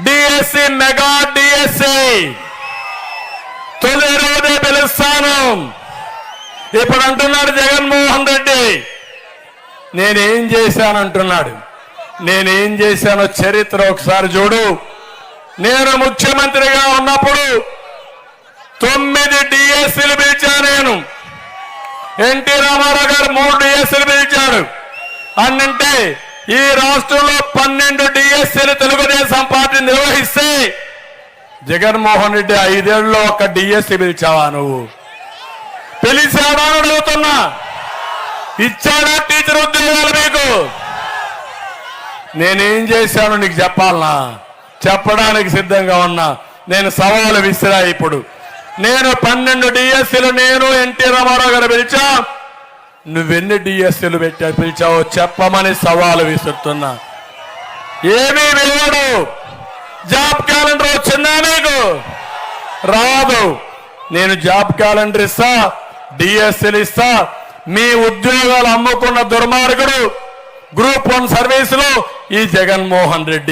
DSC mega DSC తొలి రోజే పిలుస్తాను ఇప్పుడు అంటున్నాడు జగన్మోహన్ రెడ్డి. నేనేం చేశానంటున్నాడు నేనేం చేశానో చరిత్ర ఒకసారి చూడు. నేను ముఖ్యమంత్రిగా ఉన్నప్పుడు తొమ్మిది డిఎస్సీలు పిలిచా నేను. ఎన్టీ రామారావు గారు మూడు డిఎస్సీలు పిలిచాడు. అన్నంటే ఈ రాష్ట్రంలో పన్నెండు డిఎస్సీలు తెలుగుదేశం పార్టీ జగన్మోహన్ రెడ్డి ఐదేళ్ళలో ఒక డిఎస్సి పిలిచావా నువ్వు? పిలిచాడా అని అడుగుతున్నా. ఇచ్చాడా టీచర్ ఉద్యోగాలు మీకు? నేనేం చేశాను నీకు చెప్పాలనా? చెప్పడానికి సిద్ధంగా ఉన్నా. నేను సవాలు విసిరా ఇప్పుడు. నేను పన్నెండు డిఎస్సీలు నేను ఎన్టీ రామారావు గారు పిలిచా. నువ్వెన్ని డిఎస్సీలు పెట్టా పిలిచావో చెప్పమని సవాలు విసురుతున్నా. ఏమీ విలువడు జాబ్ క్యాలెండర్ వచ్చిందా నీకు? రాదు. నేను జాబ్ క్యాలెండర్ ఇస్తా డిఎస్ఎల్ ఇస్తా. మీ ఉద్యోగాలు అమ్ముకున్న దుర్మార్గుడు గ్రూప్ వన్ సర్వీసులు ఈ జగన్మోహన్ రెడ్డి.